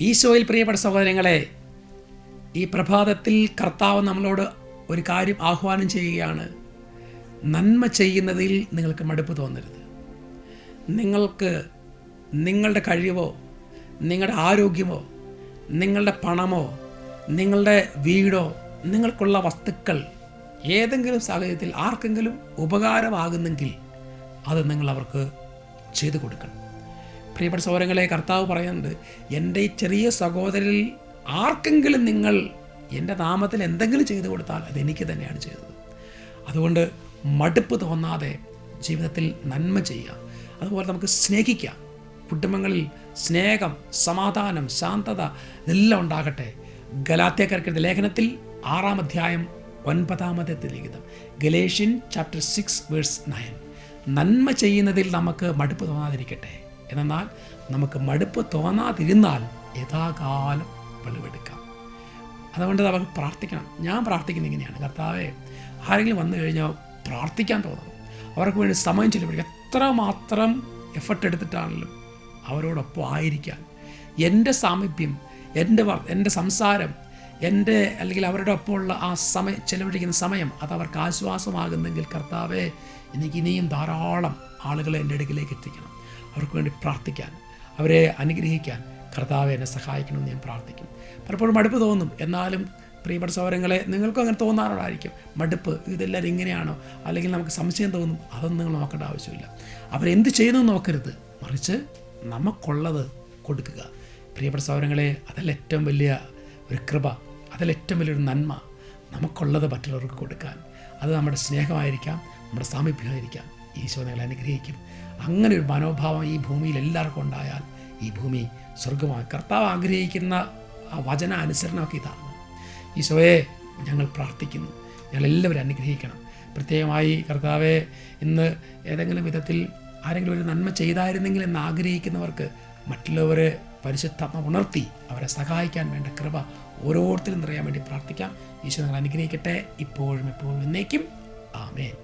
ഈശോയിൽ പ്രിയപ്പെട്ട സഹോദരങ്ങളെ ഈ പ്രഭാതത്തിൽ കർത്താവ് നമ്മളോട് ഒരു കാര്യം ആഹ്വാനം ചെയ്യുകയാണ്. നന്മ ചെയ്യുന്നതിൽ നിങ്ങൾക്ക് മടുപ്പ് തോന്നരുത്. നിങ്ങൾക്ക് നിങ്ങളുടെ കഴിവോ നിങ്ങളുടെ ആരോഗ്യമോ നിങ്ങളുടെ പണമോ നിങ്ങളുടെ വീടോ നിങ്ങൾക്കുള്ള വസ്തുക്കൾ ഏതെങ്കിലും സാഹചര്യത്തിൽ ആർക്കെങ്കിലും ഉപകാരമാകുന്നെങ്കിൽ അത് നിങ്ങൾ അവർക്ക് ചെയ്തു കൊടുക്കണം. പ്രിയപ്പെട്ട സഹോദരങ്ങളെ കർത്താവ് പറയുന്നുണ്ട് എന്റെ ഈ ചെറിയ സഹോദരിൽ ആർക്കെങ്കിലും നിങ്ങൾ എന്റെ നാമത്തിൽ എന്തെങ്കിലും ചെയ്തു കൊടുത്താൽ അത് എനിക്ക് തന്നെയാണ് ചെയ്തത്. അതുകൊണ്ട് മടുപ്പ് തോന്നാതെ ജീവിതത്തിൽ നന്മ ചെയ്യുക. അതുപോലെ നമുക്ക് സ്നേഹിക്കാം കുടുംബങ്ങളിൽ സ്നേഹം സമാധാനം ശാന്തത ഇതെല്ലാം ഉണ്ടാകട്ടെ. ഗലാത്യക്കാർക്കെടുത്ത ലേഖനത്തിൽ ആറാം അധ്യായം ഒൻപതാമത്തെ ലിഖിതം Galatian chapter six verse nine നന്മ ചെയ്യുന്നതിൽ നമുക്ക് മടുപ്പ് തോന്നാതിരിക്കട്ടെ. എന്നാൽ നമുക്ക് മടുപ്പ് തോന്നാതിരുന്നാൽ യഥാകാലം വെളിവെടുക്കാം. അതുകൊണ്ട് നമുക്ക് പ്രാർത്ഥിക്കണം. ഞാൻ പ്രാർത്ഥിക്കുന്ന ഇങ്ങനെയാണ്. കർത്താവെ ആരെങ്കിലും വന്നു കഴിഞ്ഞാൽ പ്രാർത്ഥിക്കാൻ തോന്നണം. അവർക്ക് വേണ്ടി സമയം ചെലവഴിക്കുക. എത്രമാത്രം എഫർട്ട് എടുത്തിട്ടാണെങ്കിലും അവരോടൊപ്പം ആയിരിക്കാൻ. എന്റെ സാമീപ്യം എന്റെ എന്റെ സംസാരം എന്റെ അല്ലെങ്കിൽ അവരുടെ ഒപ്പമുള്ള ആ സമയം ചെലവഴിക്കുന്ന സമയം അത് അവർക്ക് ആശ്വാസമാകുന്നെങ്കിൽ കർത്താവെ എനിക്ക് ഇനിയും ധാരാളം ആളുകളെ എന്റെ അടുക്കിലേക്ക് എത്തിക്കണം. അവർക്ക് വേണ്ടി പ്രാർത്ഥിക്കാൻ അവരെ അനുഗ്രഹിക്കാൻ കർത്താവ് എന്നെ സഹായിക്കണമെന്ന് ഞാൻ പ്രാർത്ഥിക്കും. പലപ്പോഴും മടുപ്പ് തോന്നും. എന്നാലും പ്രിയപ്പെട്ട സൗരങ്ങളെ നിങ്ങൾക്കും അങ്ങനെ തോന്നാറുണ്ടായിരിക്കും മടുപ്പ് ഇതെല്ലാം ഇങ്ങനെയാണോ? അല്ലെങ്കിൽ നമുക്ക് സംശയം തോന്നും. അതൊന്നും നിങ്ങൾ നോക്കേണ്ട ആവശ്യമില്ല. അവരെന്ത് ചെയ്യുന്നു നോക്കരുത്. മറിച്ച് നമുക്കുള്ളത് കൊടുക്കുക. പ്രിയപ്പെട്ട സൗരങ്ങളെ അതല്ല ഏറ്റവും വലിയ ഒരു കൃപ അതല്ല ഏറ്റവും വലിയൊരു നന്മ നമുക്കുള്ളത് മറ്റുള്ളവർക്ക് കൊടുക്കാൻ. അത് നമ്മുടെ സ്നേഹമായിരിക്കാം നമ്മുടെ സാമീപ്യമായിരിക്കാം. ഈശോ നിങ്ങളെ അനുഗ്രഹിക്കും. അങ്ങനെ ഒരു മനോഭാവം ഈ ഭൂമിയിൽ എല്ലാവർക്കും ഉണ്ടായാൽ ഈ ഭൂമി സ്വർഗമാണ് കർത്താവ് ആഗ്രഹിക്കുന്ന ആ വചന അനുസരണമൊക്കെ ഇതാണ് ഈശോയെ ഞങ്ങൾ പ്രാർത്ഥിക്കുന്നു. ഞങ്ങൾ എല്ലാവരും അനുഗ്രഹിക്കണം. പ്രത്യേകമായി കർത്താവെ ഇന്ന് ഏതെങ്കിലും വിധത്തിൽ ആരെങ്കിലും ഒരു നന്മ ചെയ്തായിരുന്നെങ്കിൽ എന്ന് ആഗ്രഹിക്കുന്നവർക്ക് മറ്റുള്ളവരെ പരിശുദ്ധാത്മ ഉണർത്തി അവരെ സഹായിക്കാൻ വേണ്ട കൃപ ഓരോരുത്തരും നിറയാൻ വേണ്ടി പ്രാർത്ഥിക്കാം. ഈശോ നിങ്ങൾ അനുഗ്രഹിക്കട്ടെ. ഇപ്പോഴും എപ്പോഴും എന്നേക്കും. ആമേൻ.